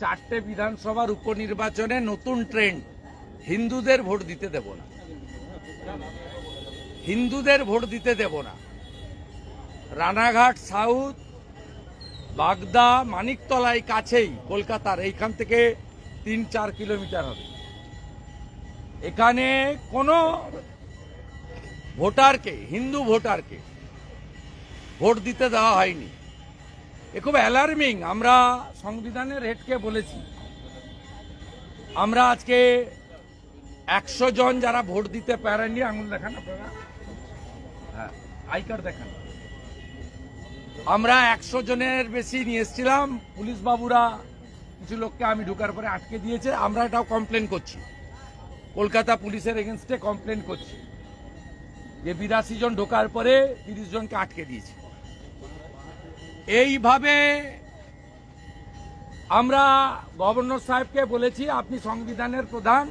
চারটে বিধানসভার উপনির্বাচনে নতুন ট্রেন্ড। হিন্দুদের ভোট দিতে দেব না। হিন্দুদের ভোট দিতে দেব না। রানাঘাট, সাউথ, বাগদা মানিকতলাই কাছেই কলকাতার, এইখান থেকে তিন চার কিলোমিটার হবে। এখানে কোনো ভোটারকে, হিন্দু ভোটারকে ভোট দিতে দেওয়া হয়নি। এ খুব অ্যালার্মিং আমরা সংবিধানের হেডকে বলেছি। আমরা আজকে একশো জন যারা ভোট দিতে পারেননি, আঙুল দেখান আপনারা। হ্যাঁ আই কার্ড দেখান। আমরা একশো জনের বেশি নিয়ে এসেছিলাম। পুলিশ বাবুরা কিছু লোককে আমি ঢুকার পরে আটকে দিয়েছে। আমরা এটাও কমপ্লেন করছি। কলকাতা পুলিশের এগেনস্টে কমপ্লেন করছি। যে বিরাশি জন ঢোকার পরে তিরিশ জনকে আটকে দিয়েছে। এইভাবে আমরা গভর্নর সাহেবকে বলেছি, আপনি সংবিধানের প্রধান।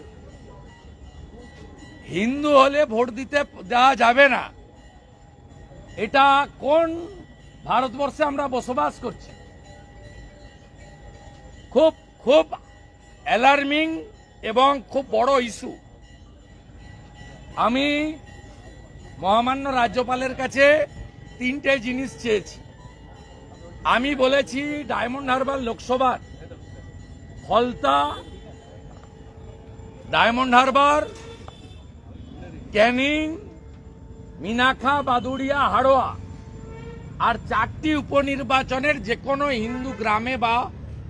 হিন্দু হলে ভোট দিতে দেওয়া যাবে না। এটা কোন ভারতবর্ষে আমরা বসবাস করছি? খুব খুব অ্যালার্মিং এবং খুব বড় ইস্যু আমি মহামান্য রাজ্যপালের কাছে তিনটে জিনিস চেয়েছি। আমি বলেছি ডায়মন্ড হারবার লোকসভার, হলতা, ডায়মন্ড হারবার, ক্যানিং, মিনাখা, বাদুড়িয়া, হাড়োয়া আর চারটি উপনির্বাচনের যে কোনো হিন্দু গ্রামে বা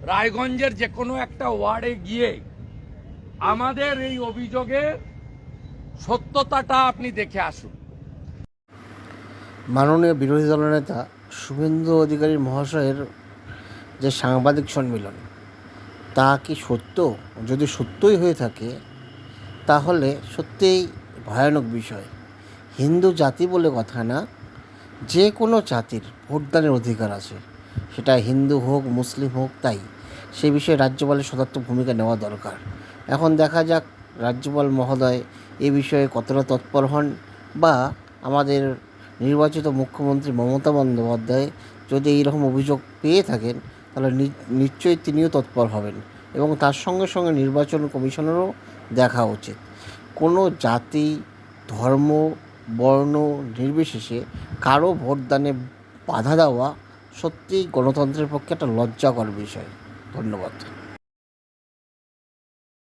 রায়গঞ্জের যে কোনো একটা ওয়ার্ডে গিয়ে আমাদের এই অভিযোগের সত্যতাটা আপনি দেখে আসুন। মাননীয় বিরোধী দলনেতা শুভেন্দু অধিকারী মহাশয়ের যে সাংবাদিক সম্মেলন, তা কি সত্য? যদি সত্যই হয়ে থাকে, তাহলে সত্যিই ভয়ানক বিষয়। হিন্দু জাতি বলে কথা না, যে কোনো জাতির ভোটদানের অধিকার আছে। সেটা হিন্দু হোক, মুসলিম হোক, তাই। সে বিষয়ে রাজ্যপালের সদার্থ ভূমিকা নেওয়া দরকার। এখন দেখা যাক রাজ্যপাল মহোদয় এ বিষয়ে কতটা তৎপর হন বা আমাদের নির্বাচিত মুখ্যমন্ত্রী মমতা বন্দ্যোপাধ্যায় যদি এইরকম অভিযোগ পেয়ে থাকেন, তাহলে নিশ্চয়ই তিনিও তৎপর হবেন এবং তার সঙ্গে সঙ্গে নির্বাচন কমিশনেরও দেখা উচিত। কোনো জাতি, ধর্ম, বর্ণ নির্বিশেষে কারও ভোটদানে বাধা দেওয়া সত্যিই গণতন্ত্রের পক্ষে একটা লজ্জাকর বিষয়। ধন্যবাদ।